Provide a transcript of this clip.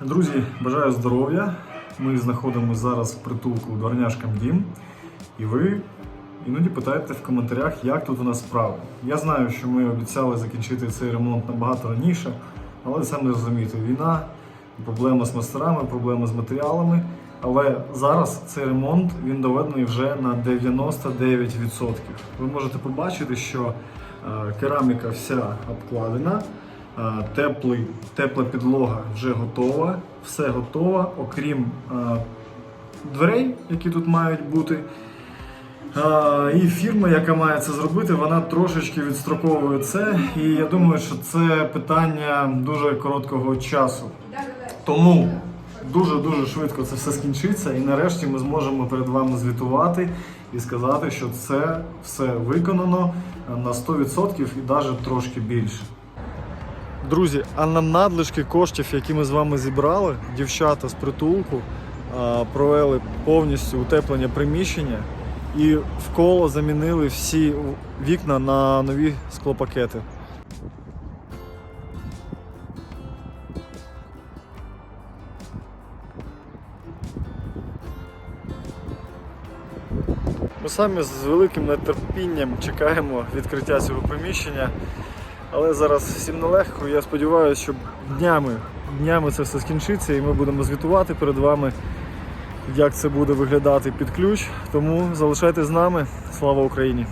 Друзі, бажаю здоров'я. Ми знаходимося зараз в притулку Дворняшкам Дім. І ви іноді питаєте в коментарях, як тут у нас справи. Я знаю, що ми обіцяли закінчити цей ремонт набагато раніше, але самі розумієте, війна, проблема з мастерами, проблема з матеріалами. Але зараз цей ремонт він доведений вже на 99%. Ви можете побачити, що е, кераміка вся обкладена, теплий, тепла підлога вже готова, все готово, окрім е, дверей, які тут мають бути. І фірма, яка має це зробити, вона трошечки відстроковує це. І я думаю, що це питання дуже короткого часу. Тому дуже-дуже швидко це все скінчиться, і нарешті ми зможемо перед вами звітувати і сказати, що це все виконано на 100% і навіть трошки більше. Друзі, а на надлишки коштів, які ми з вами зібрали, дівчата з притулку провели повністю утеплення приміщення і вколо замінили всі вікна на нові склопакети. Ми самі з великим нетерпінням чекаємо відкриття цього приміщення. Але зараз всім нелегко. Я сподіваюся, що днями, днями це все скінчиться і ми будемо звітувати перед вами, як це буде виглядати під ключ. Тому залишайтесь з нами. Слава Україні!